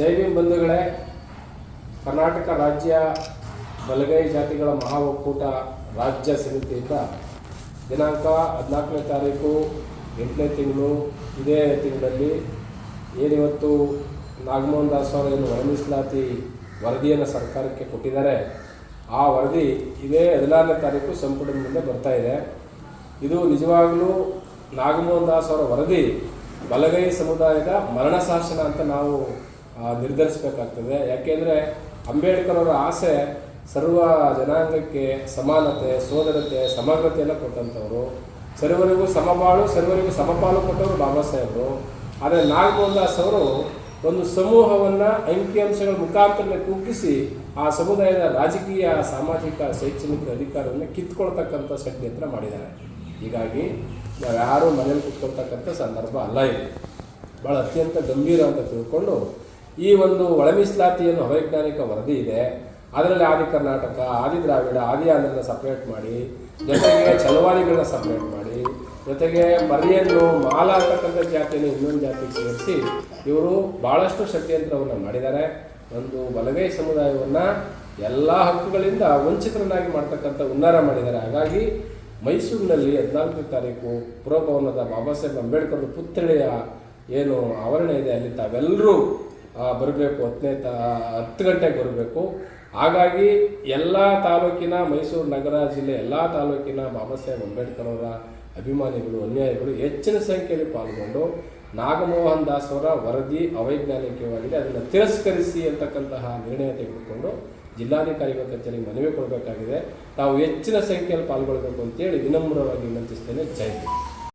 ಜೈ ಭೀಮ್ ಬಂಧುಗಳೇ, ಕರ್ನಾಟಕ ರಾಜ್ಯ ಬಲಗೈ ಜಾತಿಗಳ ಮಹಾ ಒಕ್ಕೂಟ ರಾಜ್ಯ ಸಮಿತಿಯಿಂದ ದಿನಾಂಕ ಹದಿನಾಲ್ಕನೇ ತಾರೀಕು ಎಂಟನೇ ತಿಂಗಳು ಇದೇ ತಿಂಗಳಲ್ಲಿ ಏನಿವತ್ತು ನಾಗಮೋಹನ್ ದಾಸ್ ಅವರೇನು ಮೀಸಲಾತಿ ವರದಿಯನ್ನು ಸರ್ಕಾರಕ್ಕೆ ಕೊಟ್ಟಿದ್ದಾರೆ. ಆ ವರದಿ ಇದೇ ಹದಿನಾರನೇ ತಾರೀಕು ಸಂಪುಟದ ಮುಂದೆ ಬರ್ತಾ ಇದೆ. ಇದು ನಿಜವಾಗಲೂ ನಾಗಮೋಹನ್ ದಾಸ್ ಅವರ ವರದಿ ಬಲಗೈ ಸಮುದಾಯದ ಮರಣ ಶಾಸನ ಅಂತ ನಾವು ನಿರ್ಧರಿಸಬೇಕಾಗ್ತದೆ. ಯಾಕೆಂದರೆ ಅಂಬೇಡ್ಕರ್ ಅವರ ಆಸೆ ಸರ್ವ ಜನಾಂಗಕ್ಕೆ ಸಮಾನತೆ, ಸೋದರತೆ, ಸಮಗ್ರತೆಯನ್ನು ಕೊಟ್ಟಂಥವ್ರು. ಸರ್ವರಿಗೂ ಸಮಬಾಳು, ಸರ್ವರಿಗೂ ಸಮಪಾಲು ಕೊಟ್ಟವರು ಬಾಬಾ ಸಾಹೇಬರು. ಆದರೆ ದಾಸ್ ಅವರು ಒಂದು ಸಮೂಹವನ್ನು ಅಂಕಿಅಂಶಗಳ ಮುಖಾಂತರ ಕುಗ್ಗಿಸಿ ಆ ಸಮುದಾಯದ ರಾಜಕೀಯ, ಸಾಮಾಜಿಕ, ಶೈಕ್ಷಣಿಕ ಅಧಿಕಾರವನ್ನು ಕಿತ್ಕೊಳ್ತಕ್ಕಂಥ ಷಡ್ಯಂತ್ರ ಮಾಡಿದ್ದಾರೆ. ಹೀಗಾಗಿ ನಾವು ಯಾರೂ ಮನೇಲಿ ಕುತ್ಕೊಳ್ತಕ್ಕಂಥ ಸಂದರ್ಭ ಅಲ್ಲ ಇದು ಭಾಳ ಅತ್ಯಂತ ಗಂಭೀರ ಅಂತ ತಿಳ್ಕೊಂಡು ಈ ಒಂದು ಒಳ ಮೀಸಲಾತಿಯನ್ನು ಅವೈಜ್ಞಾನಿಕ ವರದಿ ಇದೆ. ಅದರಲ್ಲಿ ಆದಿ ಕರ್ನಾಟಕ, ಆದಿ ದ್ರಾವಿಡ, ಆದಿ ಆಂಧ್ರನ ಸಪ್ರೇಟ್ ಮಾಡಿ, ಜೊತೆಗೆ ಚಲವಾದಿಗಳನ್ನ ಸಪ್ರೇಟ್ ಮಾಡಿ, ಜೊತೆಗೆ ಮರಿಯನ್ನು ಮಾಲ ಅಂತಕ್ಕಂಥ ಜಾತಿಯನ್ನು ಇನ್ನೊಂದು ಜಾತಿಗೆ ಸೇರಿಸಿ ಇವರು ಭಾಳಷ್ಟು ಷಡ್ಯಂತ್ರವನ್ನು ಮಾಡಿದ್ದಾರೆ. ಒಂದು ಬಲಗೈ ಸಮುದಾಯವನ್ನು ಎಲ್ಲ ಹಕ್ಕುಗಳಿಂದ ವಂಚಿತರನ್ನಾಗಿ ಮಾಡ್ತಕ್ಕಂಥ ಉನ್ನಾರ ಮಾಡಿದ್ದಾರೆ. ಹಾಗಾಗಿ ಮೈಸೂರಿನಲ್ಲಿ ಹದಿನಾಲ್ಕನೇ ತಾರೀಕು ಪುರಭವನದ ಬಾಬಾ ಸಾಹೇಬ್ ಅಂಬೇಡ್ಕರ್ ಪುತ್ಥಳಿಯ ಏನು ಆವರಣ ಇದೆ, ಅಲ್ಲಿ ತಾವೆಲ್ಲರೂ ಬರಬೇಕು, ಹತ್ತನೇ ತ, ಹತ್ತು ಗಂಟೆಗೆ ಬರಬೇಕು. ಹಾಗಾಗಿ ಎಲ್ಲ ತಾಲೂಕಿನ ಮೈಸೂರು ನಗರ ಜಿಲ್ಲೆ, ಎಲ್ಲ ತಾಲೂಕಿನ ಬಾಬಾ ಸಾಹೇಬ್ ಅಂಬೇಡ್ಕರ್ ಅವರ ಅಭಿಮಾನಿಗಳು, ಅನ್ಯಾಯಗಳು ಹೆಚ್ಚಿನ ಸಂಖ್ಯೆಯಲ್ಲಿ ಪಾಲ್ಗೊಂಡು ನಾಗಮೋಹನ್ ದಾಸ್ ಅವರ ವರದಿ ಅವೈಜ್ಞಾನಿಕವಾಗಿದೆ. ಅದನ್ನು ತಿರಸ್ಕರಿಸಿ ಅಂತಕ್ಕಂತಹ ನಿರ್ಣಯ ತೆಗೆದುಕೊಂಡು ಜಿಲ್ಲಾಧಿಕಾರಿಗಳ ಕಚೇರಿಗೆ ಮನವಿ ಕೊಡಬೇಕಾಗಿದೆ. ತಾವು ಹೆಚ್ಚಿನ ಸಂಖ್ಯೆಯಲ್ಲಿ ಪಾಲ್ಗೊಳ್ಳಬೇಕು ಅಂತೇಳಿ ವಿನಮ್ರವಾಗಿ ವಿನಂತಿಸ್ತೇನೆ. ಜೈ.